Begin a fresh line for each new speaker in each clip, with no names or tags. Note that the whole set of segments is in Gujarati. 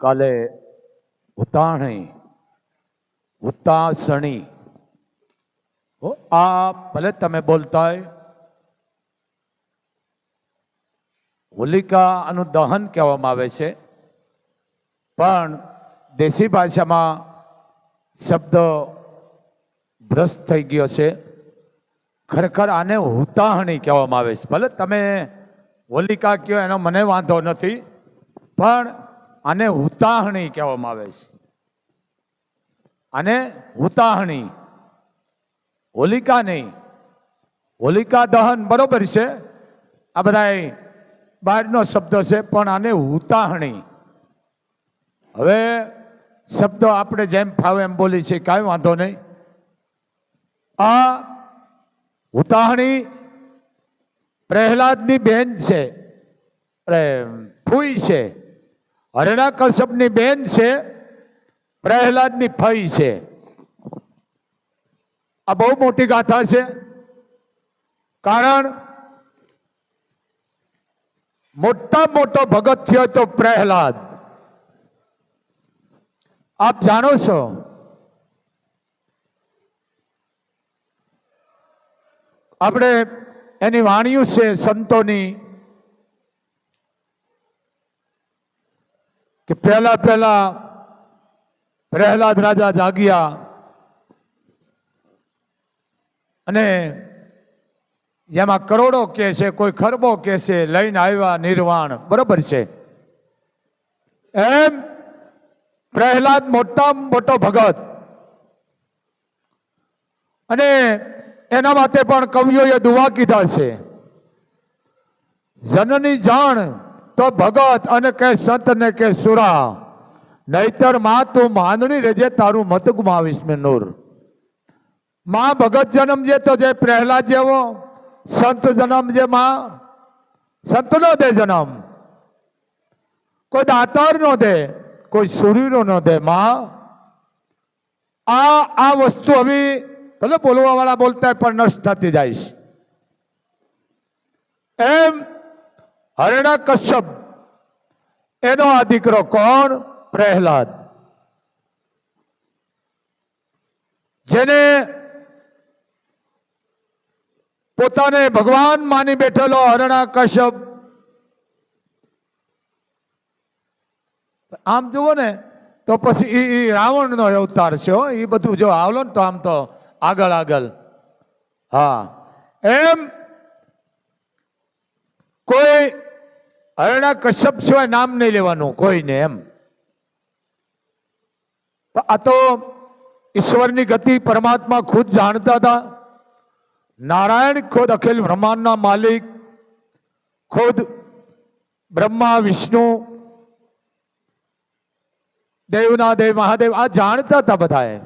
કાલે ઉતાણી, ઉતાસણી. આ ભલે તમે બોલતા હોય હોલિકાનું દહન કહેવામાં આવે છે, પણ દેશી ભાષામાં શબ્દ ભ્રષ્ટ થઈ ગયો છે. ખરેખર આને હુતાહણી કહેવામાં આવે છે. ભલે તમે હોલિકા કહો એનો મને વાંધો નથી, પણ આને હુતાહણી કહેવામાં આવે છે. આને હુતાહણી હોલિકા નહીં હોલિકા દહન બરોબર છે. આ બધા બહારનો શબ્દ છે, પણ આને હુતાહણી હવે શબ્દ આપણે જેમ ફાવે એમ બોલી છે કાંઈ વાંધો નહીં. આ હુતાહણી પ્રહલાદની બેન છે. ફૂઈ છે. હરણા કશ્યપની બેન છે, પ્રહલાદની ફઈ છે. આ બહુ મોટી ગાથા છે, કારણ મોટા મોટો ભગત થયો તો પ્રહલાદ. આપ જાણો છો, આપણે એની વાણીઓ છે સંતોની કે પહેલા પહેલા પ્રહલાદ રાજા જાગ્યા અને જેમાં કરોડો કે છે, કોઈ ખરબો કે છે, લઈને આવ્યા નિર્વાણ. બરોબર છે. એમ પ્રહલાદ મોટા મોટો ભગત. અને એના માટે પણ કવિઓએ દુવા કીધા છે. જનની જાણ તો ભગત અને કે સંત ને કે સુરા. નહીતરમાં તું માનણી રેજે તારું મત ગુમાવીશ મેં નૂર. માં ભગત જન્મ જે તો જે પ્રહલાદ જેવો, સંત જન્મ જે માં, સંત નો દે જન્મ. કોઈ દાતાર નો દે, કોઈ સૂર્યનો નો દે માં. આ આ વસ્તુ હવે ભલે બોલવા વાળા બોલતા પણ નષ્ટ થતી જાય એમ હરણા કશ્યપ. એનો આ દીકરો કોણ? પ્રહલાદ. જેને પોતાને ભગવાન માની બેઠેલો હરણા કશ્યપ. આમ જુઓ ને, તો પછી એ રાવણનો અવતાર છે એ બધું જો આવલો ને તો આમ તો આગળ આગળ. હા. એમ કોઈ હરણા કશ્યપ સિવાય નામ નહીં લેવાનું, કોઈને એમ. આ તો ઈશ્વરની ગતિ પરમાત્મા ખુદ જાણતા હતા. નારાયણ ખુદ અખિલ બ્રહ્માંડના માલિક, ખુદ બ્રહ્મા, વિષ્ણુ દેવના દેવ મહાદેવ, આ જાણતા હતા બધાએ.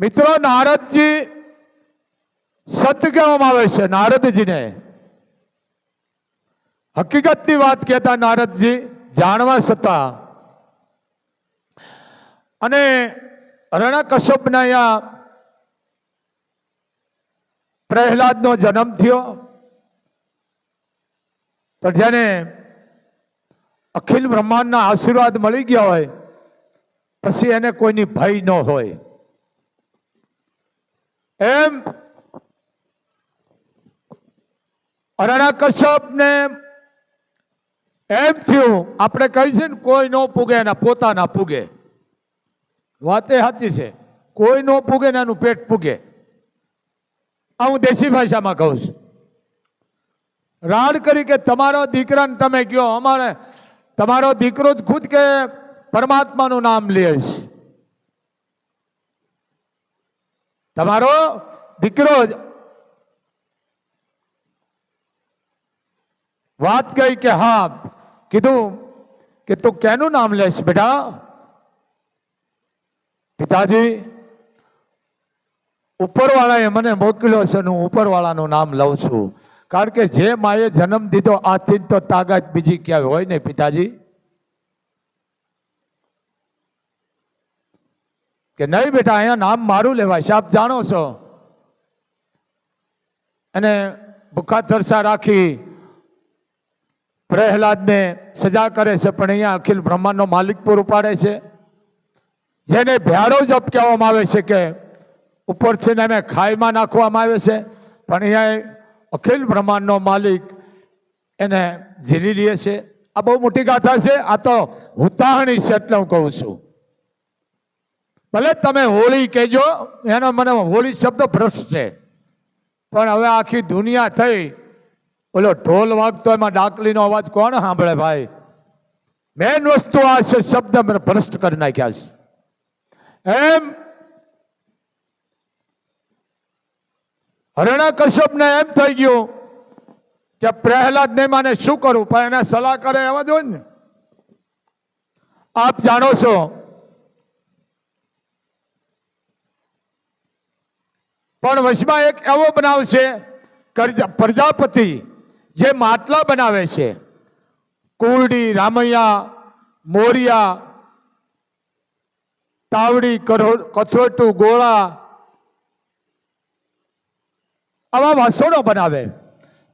મિત્રો, નારદજી સત કહેવામાં આવે છે, નારદજીને. હકીકતની વાત કહેતા નારદજી, જાણવા છતાં અને રણકશ્યપના અહીંયા પ્રહલાદનો જન્મ થયો. તો જેને અખિલ બ્રહ્માંડના આશીર્વાદ મળી ગયા હોય, પછી એને કોઈની ભય ન હોય. એમ અરણા કશ્યપ ને એમ થયું. આપણે કહી છે ને, કોઈ ન પૂગે એના પોતાના પૂગે. વાત એ સાચી છે. કોઈ ન પૂગે ને એનું પેટ પૂગે. આ હું દેશી ભાષામાં કહું છું. રાડ કરી કે, તમારો દીકરાને તમે કયો? અમારે, તમારો દીકરો જ ખુદ કે પરમાત્માનું નામ લે છે. તમારો દીકરો જ વાત કહી કે, હા કીધું કે તું કેનું નામ લેશ બેટા? પિતાજી, ઉપરવાળાએ મને મોકલ્યો છે હું ઉપરવાળાનું નામ લઉં છું. કારણ કે જે માએ જન્મ દીધો આથી તો તાકાત બીજી ક્યાંય હોય ને પિતાજી? કે નહીં બેટા, અહીંયા નામ મારું લેવાય છે. જાણો છો. અને ભૂખા તરસા રાખી પ્રહલાદને સજા કરે છે, પણ અહીંયા અખિલ બ્રહ્માંડનો માલિક પૂરું પાડે છે. જેને ભ્યાડો જપ કહેવામાં આવે છે કે ઉપરથી એને ખાઈમાં નાખવામાં આવે છે, પણ અહીંયા અખિલ બ્રહ્માંડનો માલિક એને ઝીલી લે છે. આ બહુ મોટી ગાથા છે, આ તો ઉતાહણી છે એટલે હું કહું છું. ભલે તમે હોળી કહેજો, એનો મને હોળી શબ્દ ભ્રષ્ટ છે, પણ હવે આખી દુનિયા થઈ ઓલો ઢોલ વાગતો એમાં ડાકલીનો અવાજ કોણ સાંભળે ભાઈ? મેન વસ્તુ આ છે, શબ્દ મને ભ્રષ્ટ કરી નાખ્યા છે. એમ હરણા કશ્યપને એમ થઈ ગયું કે પ્રહલાદ ને માને શું કરું? પણ એને સલાહ કરે એવા જો ને. આપ જાણો છો પણ વશમાં એક એવો બનાવ છે પ્રજાપતિ જે માટલા બનાવે છે કુરડી રામૈયા, મોરિયા, તાવડી કથરોટું, ગોળા, આવા વાસણો બનાવે.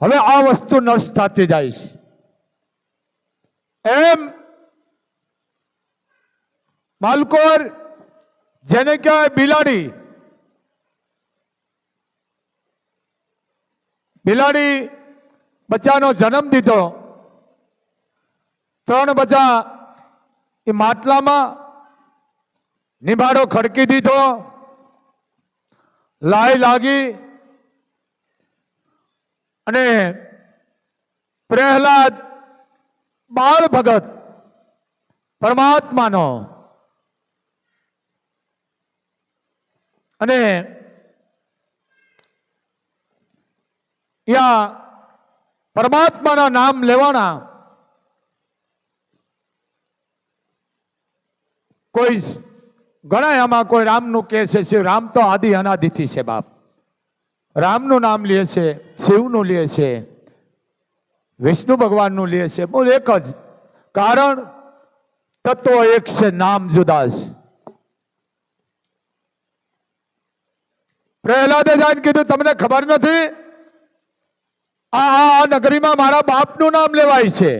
હવે આ વસ્તુ નષ્ટ થતી જાય છે. એમ માલકોર, જેને કહેવાય બિલાડી બિલાડી બચ્ચાનો જન્મ દીધો. ત્રણ બચ્ચા એ માટલામાં નિભાડો ખડકી દીધો. લાય લાગી. અને પ્રહલાદ બાળ ભગત પરમાત્માનો. અને યા પરમાત્માના નામ લેવાના. કોઈ ઘણા આમાં કોઈ રામનું કહે છે, શિવ, રામ તો આદિ અનાદિથી છે બાપ. રામનું નામ લે છે, શિવનું લે છે, વિષ્ણુ ભગવાનનું લે છે. બોલ એક જ. કારણ, તત્વ એક છે, નામ જુદા છે પ્રહલાદે જાણ કીધું, તમને ખબર નથી? આ નગરીમાં મારા બાપનું નામ લેવાય છે.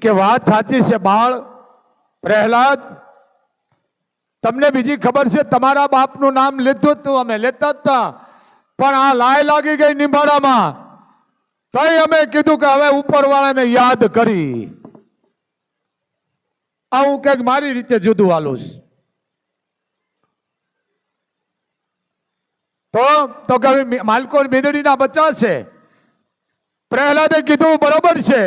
કે વાત સાચી છે બાળ. પ્રહલાદ, તમને બીજી ખબર છે, તમારા બાપનું નામ લીધું હતું અમે લેતા હતા પણ આ લાય લાગી ગઈ નિંબાડામાં. તઈ અમે કીધું કે હવે ઉપરવાળાને યાદ કરી. આ હું કંઈક મારી રીતે જુદું હાલું છું. તો તો કે માલકો મીદડીના બચ્ચા છે. પ્રહલાદે કીધું, બરોબર છે.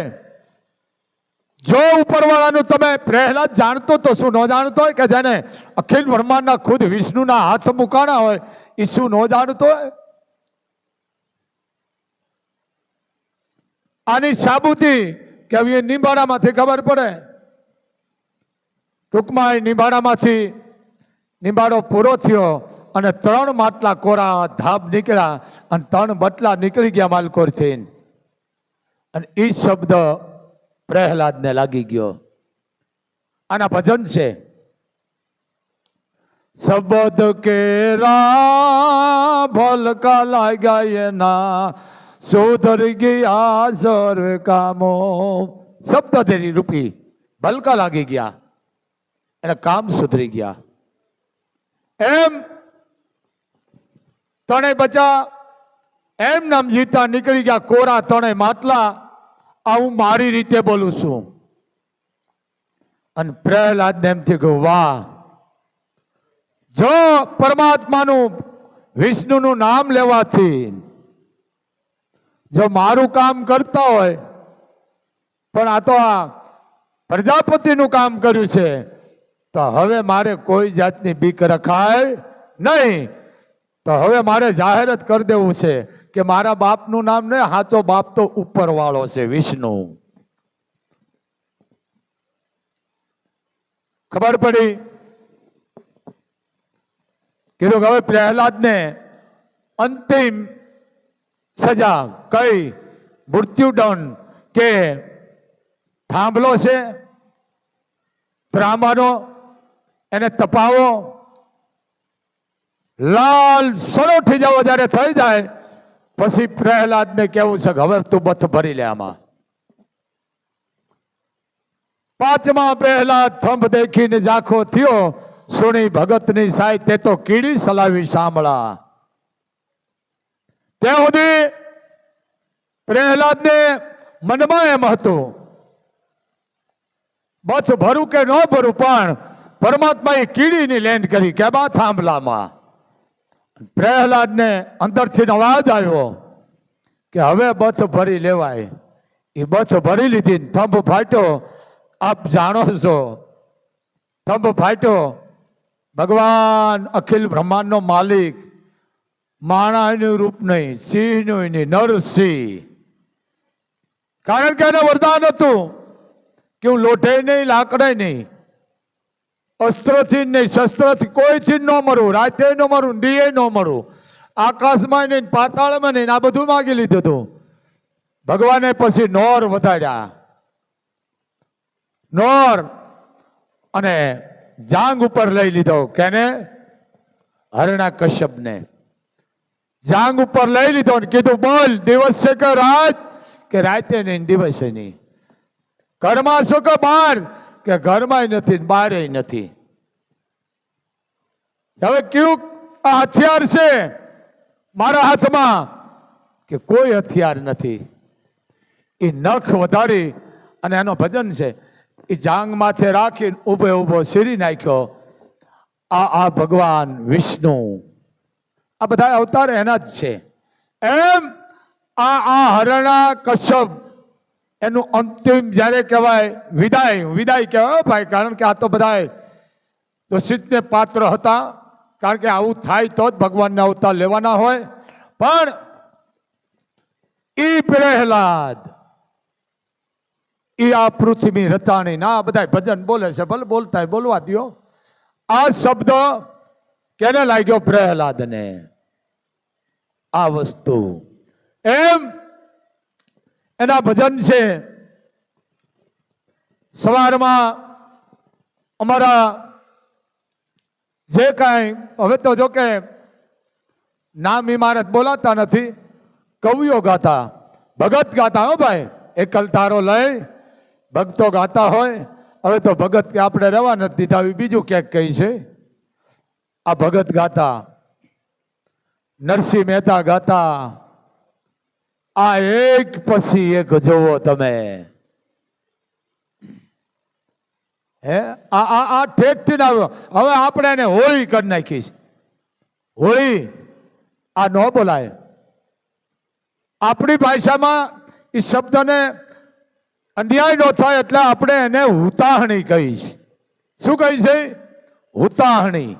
જો ઉપરવાળાનું તમે પ્રહલાદ જાણતો તો શું ન જાણતો હોય કે જેને અખિલ બ્રહ્માંડના ખુદ વિષ્ણુના હાથ મુકાણા હોય, એ શું ન જાણતો હોય? આની સાબુતી કે હવે એ નિંબાડામાંથી ખબર પડે. ટૂંકમાં એ નિંબાડામાંથી નિંબાડો પૂરો થયો. અને ત્રણ માટલા કોરા ધાબ નીકળ્યા અને ત્રણ બટલા નીકળી ગયા માલકોરથી. અને એ શબ્દ પ્રહલાદને લાગી ગયો. આના ભજન છે. શબ્દ કેરા ભલકા લાગ્યા એના, સુધર ગયા સર કામો. શબ્દ તેની રૂપી ભલકા લાગી ગયા. એના કામ સુધરી ગયા. એમ ત્રણે બચા એમ નામ જીતા નીકળી ગયા, કોરા ત્રણેય માટલા. આ હું મારી રીતે બોલું છું. અને પ્રહલાદ એમથી કહ્યું વાહ. જો પરમાત્માનું, વિષ્ણુનું નામ લેવાથી, જો મારું કામ કરતા હોય, પણ આ તો આ પ્રજાપતિનું કામ કર્યું છે, તો હવે મારે કોઈ જાતની બીક રખાય નહીં. તો હવે મારે જાહેર જ કરી દેવું છે કે મારા બાપનું નામ ને હાચો બાપ તો ઉપરવાળો છે, વિષ્ણુ. ખબર પડી? કીધું કે હવે પ્રહલાદને અંતિમ સજા કઈ? મૃત્યુદંડ કે થાંભલો છે? ત્રાંબાનો એને તપાવો? લાલ સળોઠી જાવ જ્યારે થઈ જાય, પછી પ્રહલાદને કેવું છે હવે તું બથ ભરી લે આમાં. પાંચમા પ્રહલાદ થંભ દેખીને જાખો થયો, સુણી ભગતની સાય તે તો કીડી સલાવી સાંભળા. ત્યાં સુધી પ્રહલાદને મનમાં એમ હતું બથ ભરું કે ન ભરું, પણ પરમાત્માએ કીડીની લેન્ડ કરી કે બા થાંભલામાં? પ્રહલાદને અંદરથી અવાજ આવ્યો કે હવે બથ ભરી લેવાય. એ બથ ભરી લીધી થંભ ફાટ્યો. આપ જાણો છો. થંભ ફાટ્યો. ભગવાન અખિલ બ્રહ્માંડનો માલિક માણાનું રૂપ નહીં, સિંહનું નહીં નરસિંહ કારણ કે એને વરદાન હતું કે હું લોઢે નહીં, લાકડે નહીં. અસ્ત્રથી નહીં, શસ્ત્રથી કોઈથી ન મરું, રાતે ન મરું દીએ ન મરું. આકાશમાં નહીં, પાતાળમાં નહીં, આ બધું માગી લીધું હતું ભગવાને પછી નોર વધાર્યા. નોર અને જાંગ ઉપર લઈ લીધો. કેને? હરણા કશ્યપને. જાંગ ઉપર લઈ લીધો ને કીધું, બોલ, દિવસ છે કે રાત? કે રાતે નહીં, દિવસે નહીં. ઘરમાં શું કે બહાર કે ઘરમાં નથી ને નથી. હવે કયું આ હથિયાર છે? મારા હાથમાં. કે કોઈ હથિયાર નથી. એ નખ વધારી અને એનો ભજન છે. એ જાંગ માથે રાખીને ઊભો ઊભો શીરી નાખ્યો. આ આ ભગવાન વિષ્ણુ. આ બધા અવતાર એના જ છે. એમ આ આ હરણા કશ્યપ એનું અંતિમ જ્યારે કહેવાય વિદાય વિદાય કહેવાય ભાઈ, કારણ કે આ તો બધા દોષિતને પાત્ર હતા. કારણ કે આવું થાય તો જ ભગવાનને અવતાર લેવાના હોય. પણ ઈ પ્રહલાદ, ઈ આ પૃથ્વી રચાણી, ના બધા ભજન બોલે છે, ભલે બોલતા બોલવા દો આ શબ્દ કેને લાગ્યો પ્રહલાદને? આ વસ્તુ. એમ એના ભજન છે. સવારમાં અમારા જે કાંઈ, હવે તો જો કે નામ ઇમારત બોલાતા નથી, કવિઓ ગાતા, ભગત ગાતા હો ભાઈ એકલ તારો લઈ, ભક્તો ગાતા હોય, હવે તો ભગત કે આપણે રહેવા નથી દીધા બીજું ક્યાંક કહી છે? આ ભગત ગાતા, નરસિંહ મહેતા ગાતા આ એક પછી એક જોવો તમે. હે? આ આ આ ઠેકથી ના હવે આપણે એને હોળી કરી નાખી છે. હોળી આ ન બોલાય. આપણી ભાષામાં એ શબ્દને અન્યાય ન થાય એટલે આપણે એને હુતાહણી કહી છે શું કહી છે હુતાહણી.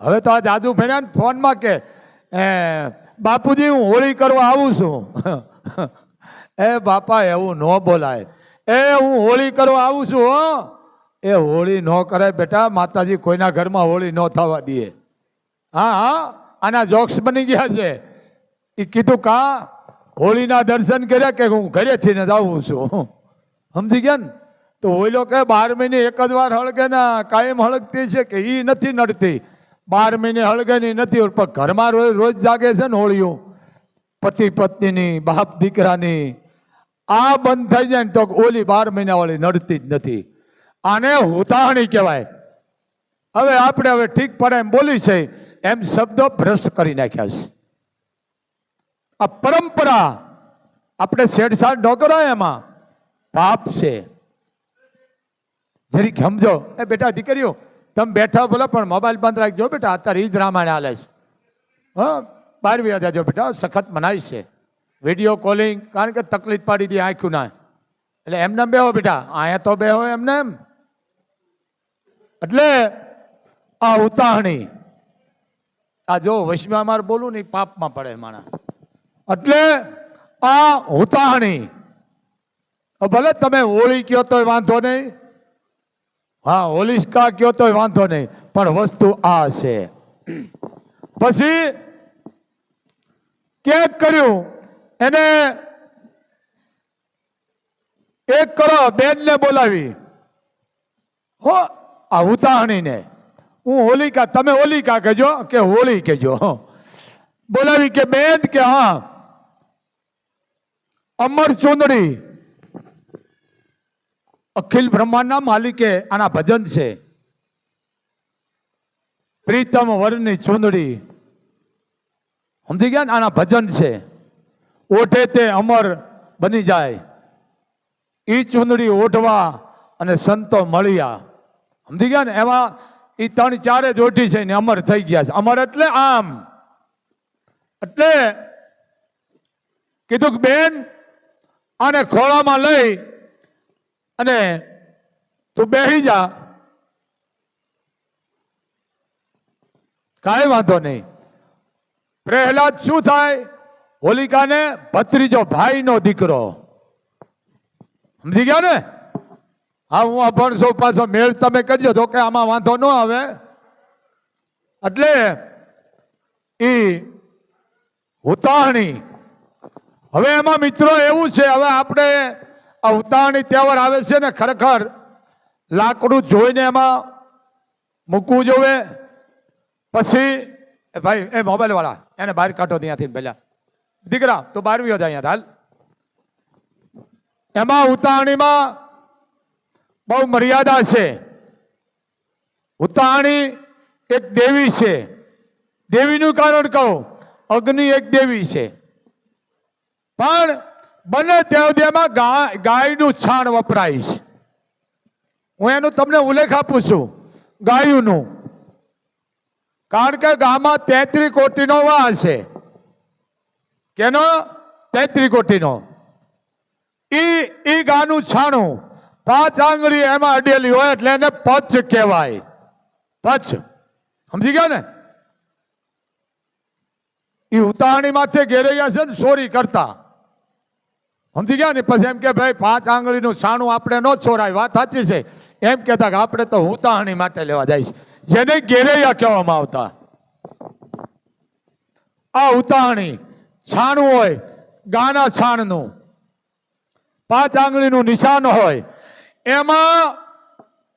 હવે તો આ જાદુ ફેર્યા ને ફોનમાં કે બાપુજી, હું હોળી કરવા આવું છું. એ બાપા એવું ન બોલાય. એ હું હોળી કરવા આવું છું, હો. એ હોળી ન કરે બેટા, માતાજી કોઈના ઘરમાં હોળી ન થવા દે. હા હા, આના જોક્સ બની ગયા છે. એ કીધું કા, હોળીના દર્શન કર્યા કે હું ઘરેથી ને જાઉં છું? સમજી ગયા ને? તો ઓઈલો કે બાર મહિને એક જ વાર હળગે ના કાયમ હળગતી છે કે એ નથી નડતી? બાર મહિને હળગની નથી પણ ઘરમાં રોજ રોજ જાગે છે ને હોળીઓ. પતિ પત્નીની, બાપ દીકરાની, આ બંધ થઈ જાય ને તો ઓલી બાર મહિના વાળી નડતી જ નથી. આને હુતાહણી કહેવાય. હવે આપણે હવે ઠીક પડે એમ બોલી છે, એમ શબ્દો ભ્રષ્ટ કરી નાખ્યા છે. આ પરંપરા આપણે છેડછાડ ન એમાં. પાપ છે. જરીક સમજો. એ બેટા, દીકરીઓ તમે બેઠા બોલો, પણ મોબાઈલ બંધ રાખજો બેટા. અત્યારે ઈ જ રામાયણ હાલે છે. હા? બહાર વ્યા જાજો બેટા, સખત મનાય છે. વીડિયો કોલિંગ કારણ કે તકલીફ પાડી દે આંખ્યું ના. એટલે એમને એમ બેહો બેટા. અહીંયા તો બેહો એમને એમ. એટલે આ ઉતાહણી આ જો વૈષ્ણવ મારે બોલું ને પાપમાં પડે માણા. એટલે આ ઉતાહણી ભલે તમે હોળી કયો તો વાંધો નહીં. હા હોલિસ્કા કયો તોય વાંધો નહીં, પણ વસ્તુ આ છે. પછી ક્યાંક કર્યું, એને એક કરો બેનને બોલાવી. હો, આ ઉતાહણીને હું હોલિકા તમે હોલિકા કહેજો કે હોળી કહેજો. બોલાવી કે બેન કે હા, અમર ચુંદડી. અખિલ બ્રહ્માંડના માલિકે આના ભજન છે. પ્રીતમ વરની ચુંદડી. સમજી ગયા ને? આના ભજન છે. ઓઠે તે અમર બની જાય. એ ચુંદડી ઓઢવા અને સંતો મળ્યા. સમજી ગયા ને? એમાં એ ત્રણ ચારે જ ઓઢી છે ને અમર થઈ ગયા છે. અમર એટલે આમ. એટલે કીધું કે બેન, આને ખોળામાં લઈ અને તું બેહી જા. કાંઈ વાંધો નહીં. પ્રહલાદ શું થાય? હોલિકાને ભત્રીજો ભાઈનો દીકરો. સમજી ગયા ને? હા, હું અભણસો પાછો મેળ તમે કરજો. તો કે આમાં વાંધો ન આવે. એટલે ઈ ઉતાહણી હવે એમાં મિત્રો એવું છે, હવે આપણે ઉતાહણી તહેવાર આવે છે ને ખરેખર લાકડું જોઈને એમાં મૂકવું જોવે. પછી ભાઈ, એ મોબાઈલ વાળા એને બહાર કાઢો ત્યાંથી પહેલા. દીકરા, તો બહાર વ્યો અહીંયા, હાલ. એમાં ઉતાણીમાં બહુ મર્યાદા છે. ઉતાણી એક દેવી છે. દેવીનું કારણ કહું, અગ્નિ એક દેવી છે. પણ બને એમાં ગાયનું છાણ વપરાય છે. હું એનું તમને ઉલ્લેખ આપું છું, ગાયુંનું. કારણ કે ગામમાં તેત્રી કોટીનો વાસ છે. કેનો? તેત્રી કોટીનો. ઈ ઈ ગાનું છાણું પાંચ આંગળી એમાં અડેલી હોય એટલે એને પચ કહેવાય. પચ. સમજી ગયા ને? એ ઉતાવણી માથે ઘેરૈયા છે ને ચોરી કરતા. સમજી ગયા ને? પછી એમ કે, ભાઈ, પાંચ આંગળીનું છાણું આપણે ન છોડાય. વાત સાચી છે. એમ કહેતા કે, આપણે તો હુતાહણી માટે લેવા જઈશ. જેને ગેરૈયા કહેવામાં આવતા. આ ઉતાહણી છાણું હોય, ગાના છાણનું, પાંચ આંગળીનું નિશાન હોય, એમાં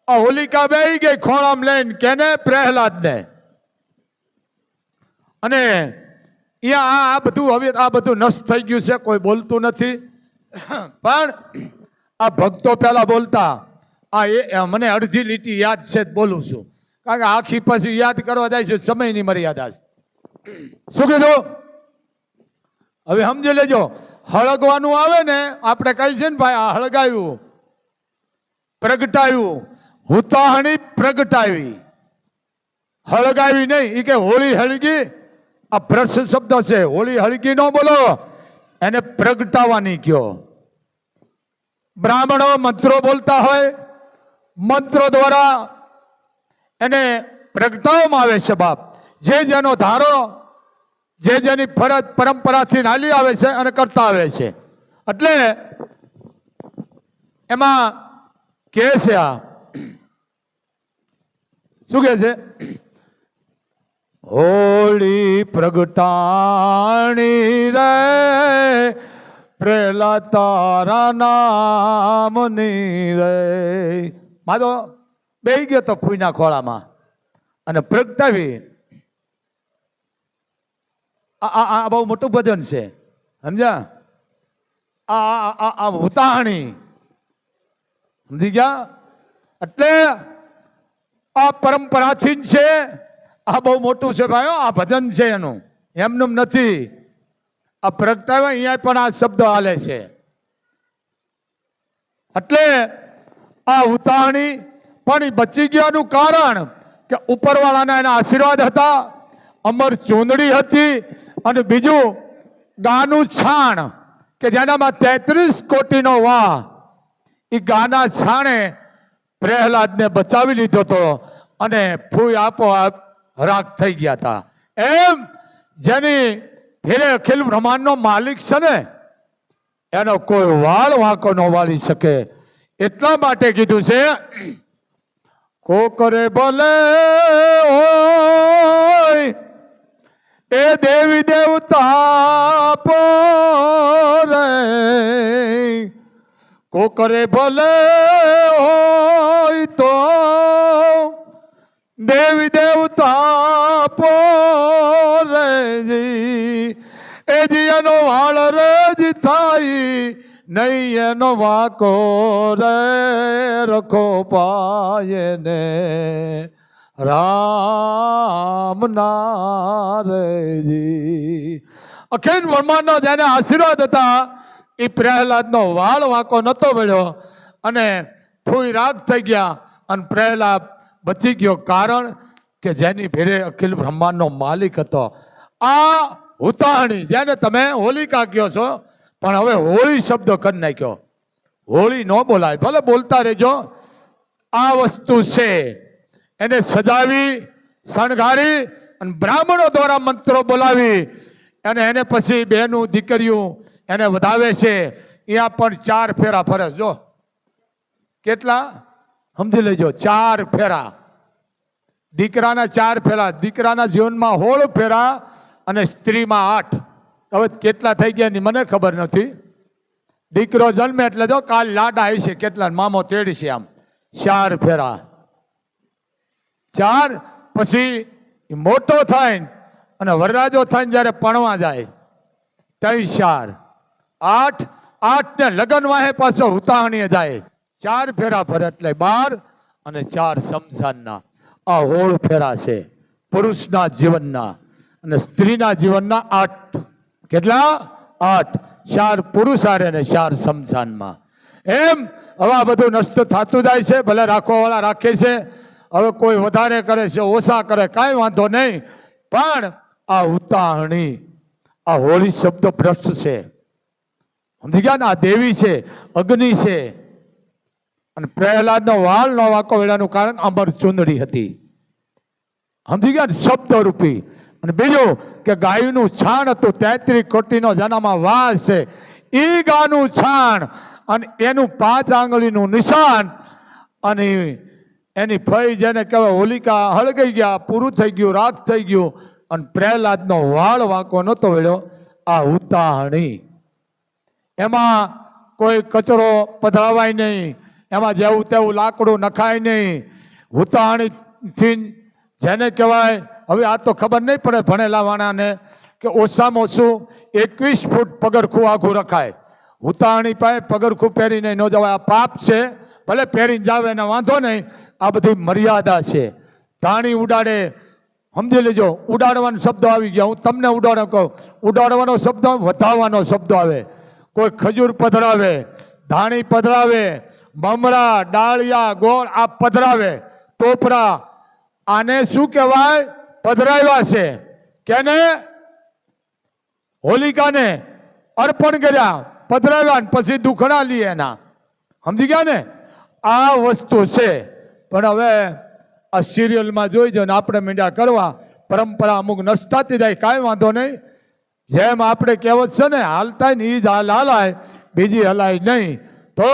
આ હોલિકા બેહી ગઈ ખોળામ લઈને કેને? પ્રહલાદને. અને અહીંયા આ આ બધું હવે આ બધું નષ્ટ થઈ ગયું છે, કોઈ બોલતું નથી. પણ આ ભક્તો પહેલા બોલતા, આ એ મને અડધી લીટી યાદ છે બોલું છું. કારણ કે આખી પછી યાદ કરવા જાય છે, સમયની મર્યાદા છે. શું કીધું? હવે સમજી લેજો, હળગવાનું આવે ને, આપણે કહી છે ને ભાઈ, આ હળગાવ્યું પ્રગટાવ્યું હુતાહણી પ્રગટાવી. હળગાવી નહીં એ કે હોળી હળગી, આ ભ્રષ્ટ શબ્દ છે, હોળી હળગી ન બોલો. એને પ્રગટાવવાની કયો બ્રાહ્મણો મંત્રો બોલતા હોય, મંત્રો દ્વારા એને પ્રગટાવવામાં આવે છે બાપ. જે જેનો ધારો, જે જેની ફરજ પરંપરાથી નાલી આવે છે અને કરતા આવે છે. એટલે એમાં કે છે આ. શું કે છે? હોળી પ્રગટાણી રે પ્રેલા તારા નામની રે. માધો બે ગયો તો ફૂઈના ખોળામાં અને પ્રગટાવી. આ આ બહુ મોટું ભજન છે, સમજ્યા? આ આ આ ઉતાહણી સમજી ગયા? એટલે આ પરંપરાથી જ છે આ બહુ મોટું છે ભાઈઓ, આ ભજન છે એનું. એમનું નથી. આ પ્રગટાવે અહીંયા પણ આ શબ્દ હાલે છે. એટલે આ ઉતાણી પણ બચી ગયાનું કારણ કે ઉપરવાળાના એના આશીર્વાદ હતા, અમર ચૂંદડી હતી અને બીજું ગાનું છાણ કે જેનામાં તેત્રીસ કોટીનો વાહ. એ ગાના છાણે પ્રહલાદને બચાવી લીધો હતો અને ફૂઈ આપોઆપ રાખ થઈ ગયા હતા. એમ જેની ફેરે અખિલ બ્રહ્માંડનો માલિક છે ને, એનો કોઈ વાળ વાંકો ન વાળી શકે. એટલા માટે કીધું છે કોકરે ભલે એ દેવી દેવતા કોકરે ભલે દેવી દેવતા પોરે જી એ જી એનો વાળ રજ થાય, નહીં એનો વાકો રે રખો પાય ને. રામ નારજી. અખિલ બ્રહ્માંડનો જેને આશીર્વાદ હતા, એ પ્રહલાદનો વાળ વાંકો નહોતો મળ્યો અને ફૂઈ રાગ થઈ ગયા અને પ્રહલાદ બચી ગયો કારણ કે જેની ભેરે અખિલ બ્રહ્માંડનો માલિક હતો. આ હુતાહણી જેને તમે હોલિકા કહો છો, પણ હવે હોળી શબ્દ કરી નાખ્યો. હોળી ન બોલાય, ભલે બોલતા રહેજો. આ વસ્તુ છે. એને સજાવી, શણગારી અને બ્રાહ્મણો દ્વારા મંત્રો બોલાવી. અને એને પછી બહેનું દીકરીઓ એને વધાવે છે. અહીંયા પણ ચાર ફેરા ફરે જો, કેટલા? સમજી લેજો, ચાર ફેરા. દીકરાના ચાર ફેરા, દીકરાના જીવનમાં હોળ ફેરા અને સ્ત્રીમાં આઠ. હવે કેટલા થઈ ગયા ની મને ખબર નથી. દીકરો જન્મે એટલે જો કાલ લાડા આવી છે, કેટલા મામો તેડશે આમ. ચાર ફેરા. ચાર, પછી મોટો થાય અને વરરાજો થાય જ્યારે પણવા જાય ત્રણ ચાર. આઠ આઠ ને લગ્ન વાહે પાછો હુતાહણીએ જાય. ચાર ફેરા ફરે એટલે બાર અને ચાર સમસાનના આ હોળ ફેરા છે પુરુષના જીવનના અને સ્ત્રીના જીવનના આઠ. કેટલા? આઠ. ચાર પુરુષ હારે ને ચાર સમસાનમાં એમ? હવે આ બધું નષ્ટ થતું જાય છે, ભલે રાખવાવાળા રાખે છે. હવે કોઈ વધારે કરે છે, ઓછા કરે, કાંઈ વાંધો નહીં. પણ આ ઉતાહણી આ હોળી શબ્દ ભ્રષ્ટ છે. સમજી ગયા ને? આ દેવી છે, અગ્નિ છે. અને પ્રહલાદનો વાળ નો વાંકો વેળાનું કારણ અમર ચુંદડી હતી. સમજી ગયા ને? શબ્દ રૂપી. અને બીજું કે ગાયનું છાણ હતું, તેત્રી કોટીનો જનામાં વાસ છે. ઈ ગાનું છાણ અને એનું પાંચ આંગળીનું નિશાન અને એની ફઈ જેને કહેવાય હોલિકા હળગાઈ ગયા, પૂરું થઈ ગયું રાગ થઈ ગયું અને પ્રહલાદનો વાળ વાંકો નહોતો વેળ્યો. આ ઉતાહણી એમાં કોઈ કચરો પધરાવાય નહીં. એમાં જેવું તેવું લાકડું નખાય નહીં. હુતાણીથી જેને કહેવાય, હવે આ તો ખબર નહીં પડે ભણેલા વાણાને, કે ઓછામાં ઓછું એકવીસ ફૂટ પગરખું આખું રખાય. હુતાણી પાસે પગરખું પહેરીને ન જવાય. આ પાપ છે, ભલે પહેરીને જાવે એને વાંધો નહીં, આ બધી મર્યાદા છે. ધાણી ઉડાડે, સમજી લેજો, ઉડાડવાનો શબ્દ આવી ગયા. હું તમને ઉડાડો કહું, ઉડાડવાનો શબ્દ વધાવવાનો શબ્દ આવે. કોઈ ખજૂર પધરાવે, ધાણી પધરાવે મમરા ડાળિયા, ગોળ આ પધરાવે. ટોપરા, આને શું કહેવાય? પધરાવ્યા છે. કેને? હોલિકાને અર્પણ કર્યા, પધરાવ્યા પછી દુખણા લઈએ એના. સમજી ગયા ને? આ વસ્તુ છે. પણ હવે આ સિરિયલમાં જોઈ જાઓ ને, આપણે મીંડા કરવા, પરંપરા અમુક થતી જાય, કાંઈ વાંધો નહીં. જેમ આપણે કહેવત છે ને હાલતા ને એ જ હાલ હલાય, બીજી હલાય નહીં. તો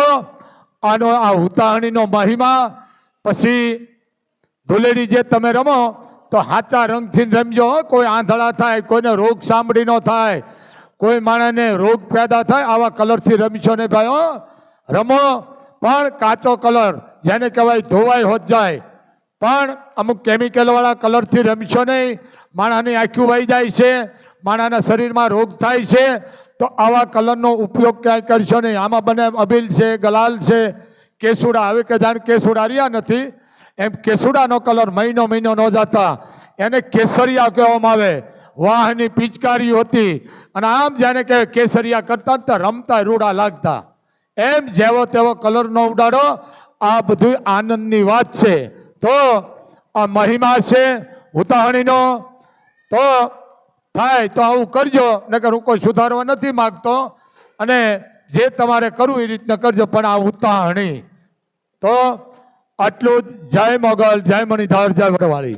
આનો આ ઉતાહણીનો મહિમા, પછી ધૂળેડી જે તમે રમો, તો હાચા રંગથી રમજો કોઈ આંધળા થાય, કોઈને રોગ સાંભળી ન થાય, કોઈ માણસને રોગ પેદા થાય, આવા કલરથી રમીશો ને ભાઈ રમો, પણ કાચો કલર, જેને કહેવાય ધોવાઈ હોત જાય. પણ અમુક કેમિકલવાળા કલરથી રમીશો નહીં માણાની આંખું વહી જાય છે માણાના શરીરમાં રોગ થાય છે તો આવા કલરનો ઉપયોગ ક્યાંય કરશો નહીં. આમાં બને અબીલ છે, ગલાલ છે, કેસુડા. હવે કે જાણ કેસુડા રહ્યા નથી. એમ કેસુડાનો કલર મહિનો મહિનો ન જતા. એને કેસરિયા કહેવામાં આવે. વાહની પિચકારી હતી. અને આમ જાણે કે કેસરિયા કરતા ને તો રમતા, રૂડા લાગતા. એમ જેવો તેવો કલર ન ઉડાડો. આ બધું આનંદની વાત છે. તો આ મહિમા છે ઉતાહણીનો તો થાય તો આવું કરજો, નકર હું કોઈ સુધારવા નથી માગતો. અને જે તમારે કરવું એ રીતના કરજો, પણ આ ઉતાહણી તો આટલું જય મોગલ, જય મણિધાર, જય વડવાળી.